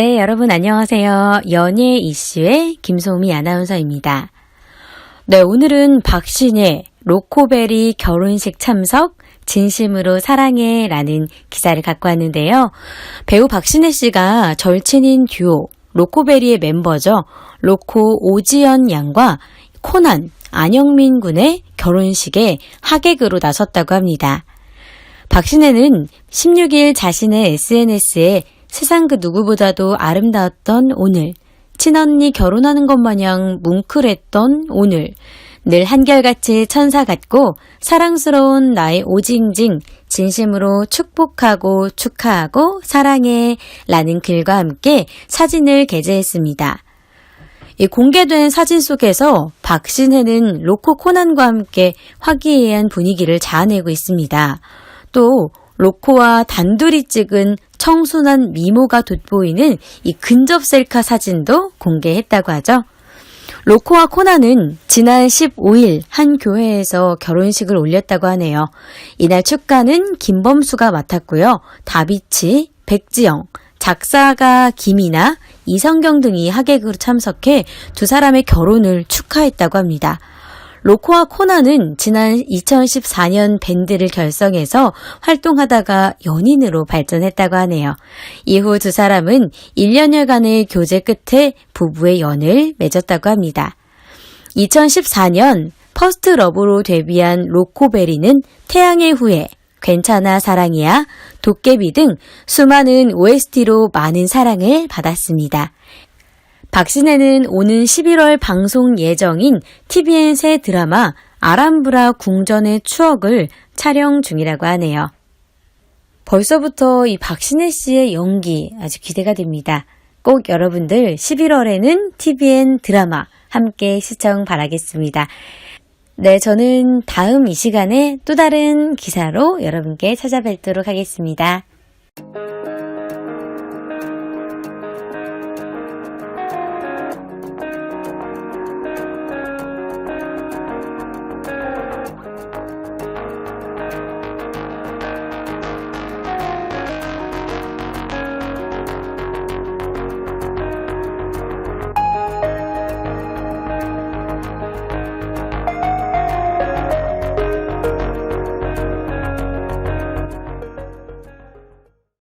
네, 여러분 안녕하세요. 연예 이슈의 김소미 아나운서입니다. 네, 오늘은 박신혜 로코베리 결혼식 참석 진심으로 사랑해 라는 기사를 갖고 왔는데요. 배우 박신혜 씨가 절친인 듀오 로코베리의 멤버죠. 로코 오지연 양과 코난 안영민 군의 결혼식에 하객으로 나섰다고 합니다. 박신혜는 16일 자신의 SNS에 세상 그 누구보다도 아름다웠던 오늘, 친언니 결혼하는 것 마냥 뭉클했던 오늘, 늘 한결같이 천사 같고 사랑스러운 나의 오징징, 진심으로 축복하고 축하하고 사랑해 라는 글과 함께 사진을 게재했습니다. 이 공개된 사진 속에서 박신혜는 로코 코난과 함께 화기애애한 분위기를 자아내고 있습니다. 또 로코와 단둘이 찍은 청순한 미모가 돋보이는 이 근접 셀카 사진도 공개했다고 하죠. 로코와 코나는 지난 15일 한 교회에서 결혼식을 올렸다고 하네요. 이날 축가는 김범수가 맡았고요. 다비치, 백지영, 작사가 김이나 이성경 등이 하객으로 참석해 두 사람의 결혼을 축하했다고 합니다. 로코와 코나는 지난 2014년 밴드를 결성해서 활동하다가 연인으로 발전했다고 하네요. 이후 두 사람은 1년여간의 교제 끝에 부부의 연을 맺었다고 합니다. 2014년 퍼스트 러브로 데뷔한 로코베리는 태양의 후예, 괜찮아 사랑이야, 도깨비 등 수많은 OST로 많은 사랑을 받았습니다. 박신혜는 오는 11월 방송 예정인 TVN 새 드라마 아람브라 궁전의 추억을 촬영 중이라고 하네요. 벌써부터 이 박신혜 씨의 연기 아주 기대가 됩니다. 꼭 여러분들 11월에는 TVN 드라마 함께 시청 바라겠습니다. 네, 저는 다음 이 시간에 또 다른 기사로 여러분께 찾아뵙도록 하겠습니다.